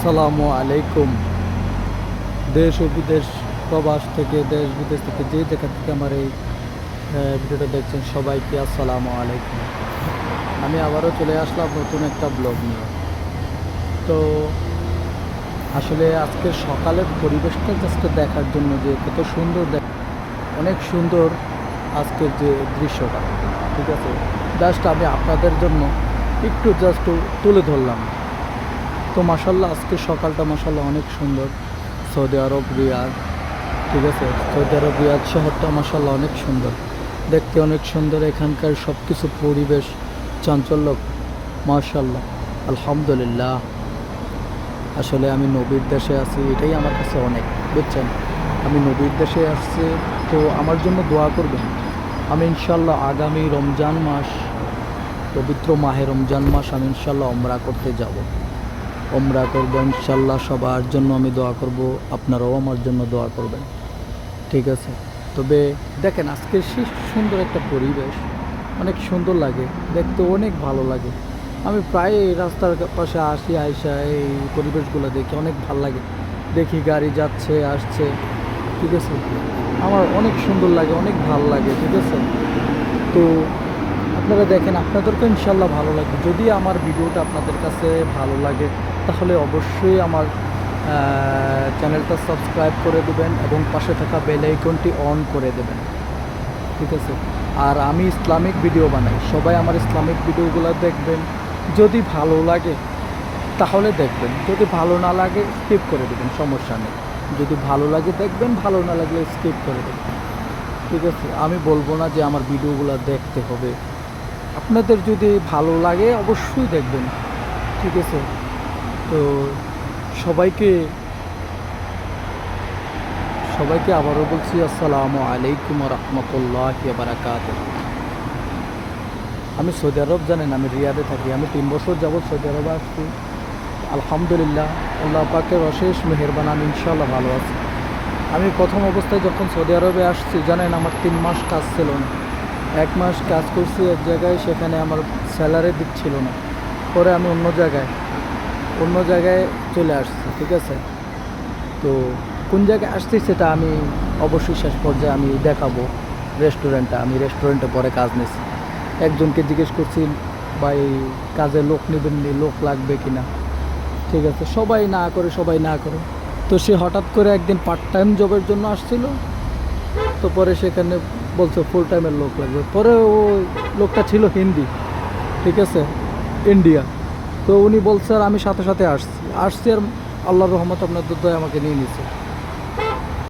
আসসালামু আলাইকুম। দেশ ও বিদেশ, প্রবাস থেকে, দেশ বিদেশ থেকে যে যেখান থেকে আমার এই ভিডিওটা দেখছেন সবাইকে আসসালামু আলাইকুম। আমি আবারও চলে আসলাম নতুন একটা ব্লগ নিয়ে। তো আসলে আজকে সকালের পরিবেশটা জাস্ট দেখার জন্য যে কত সুন্দর দেখ, অনেক সুন্দর আজকের যে দৃশ্যটা, ঠিক আছে? জাস্ট আমি আপনাদের জন্য একটু জাস্ট তুলে ধরলাম। তো মাসাল্লাহ আজকে সকালটা মাসাল্লাহ অনেক সুন্দর। সৌদি আরব, রিয়াদ, ঠিক আছে? সৌদি আরব, রিয়াদ শহরটা মাসাল্লাহ অনেক সুন্দর। দেখতে অনেক সুন্দর, এখানকার সব কিছু পরিবেশ চাঞ্চল্য মাশাল্লাহ, আলহামদুলিল্লাহ। আসলে আমি নবীর দেশে আছি, এটাই আমার কাছে অনেক, বুঝছেন? আমি নবীর দেশে আসছি, তো আমার জন্য দোয়া করবেন। আমি ইনশাল্লাহ আগামী রমজান মাস, পবিত্র মাহে রমজান মাস, আমি ইনশাল্লাহ অমরা করতে যাব। ওমরা করব ইনশাল্লাহ সবার জন্য আমি দোয়া করব, আপনারাও আমার জন্য দোয়া করবেন। ঠিক আছে? তবে দেখেন, আজকে সে, সুন্দর একটা পরিবেশ, অনেক সুন্দর লাগে, দেখতে অনেক ভালো লাগে। আমি প্রায় এই রাস্তার পাশে আসি, আইসা এই পরিবেশগুলো দেখি অনেক ভালো লাগে। দেখি গাড়ি যাচ্ছে, আসছে, ঠিক আছে? আমার অনেক সুন্দর লাগে, অনেক ভালো লাগে, ঠিক আছে? তো আপনারা দেখেন আপনাদেরকে ইনশাল্লাহ ভালো লাগবে যদি আমার ভিডিওটা আপনাদের কাছে ভালো লাগে তাহলে অবশ্যই আমার চ্যানেলটা সাবস্ক্রাইব করে দেবেন এবং পাশে থাকা বেল আইকনটি অন করে দেবেন। ঠিক আছে? আর আমি ইসলামিক ভিডিও বানাই। সবাই আমার ইসলামিক ভিডিওগুলো দেখবেন। যদি ভালো লাগে, তাহলে দেখবেন। যদি ভালো না লাগে স্কিপ করে দেবেন, সমস্যা নেই। যদি ভালো লাগে, দেখবেন। ভালো না লাগলে স্কিপ করে দেবেন। ঠিক আছে? আমি বলব না যে আমার ভিডিওগুলো দেখতে হবে। আপনাদের যদি ভালো লাগে, অবশ্যই দেখবেন। ঠিক আছে? তো সবাইকে সবাইকে আবারও বলছি, আসসালামু আলাইকুম রহমতুল্লাহ বারাকাত আমি সৌদি আরব, জানেন, আমি রিয়াদে থাকি। আমি তিন বছর যাবৎ সৌদি আরবে আসছি। আলহামদুলিল্লাহ, আল্লাহ পাকের অশেষ মেহেরবান, আমি ইনশাল্লাহ ভালো আছি। আমি প্রথম অবস্থায় যখন সৌদি আরবে আসছি, জানেন, আমার তিন মাস কাজ ছিল না। এক মাস কাজ করছি এক জায়গায়, সেখানে আমার স্যালারি দিচ্ছিল না। পরে আমি অন্য জায়গায় অন্য জায়গায় চলে আসছি, ঠিক আছে? তো কোন জায়গায় আসছি সেটা আমি অবশ্যই শেষ পর্যায়ে আমি দেখাবো রেস্টুরেন্টটা। আমি রেস্টুরেন্টে পরে কাজ নিয়েছি একজনকে জিজ্ঞেস করছি, ভাই কাজে লোক নেবেন নি? লোক লাগবে কি না ঠিক আছে, সবাই না করে, সবাই না করে। তো সে হঠাৎ করে একদিন পার্ট টাইম জবের জন্য আসছিল। তো পরে সেখানে বলছে ফুল টাইমের লোক লাগবে। পরে ও লোকটা ছিল হিন্দি, ঠিক আছে? ইন্ডিয়া। তো উনি বলছে আর আমি সাথে সাথে আসছি। আসছি আর আল্লাহর রহমত আপনার দুধ আমাকে নিয়ে নিছে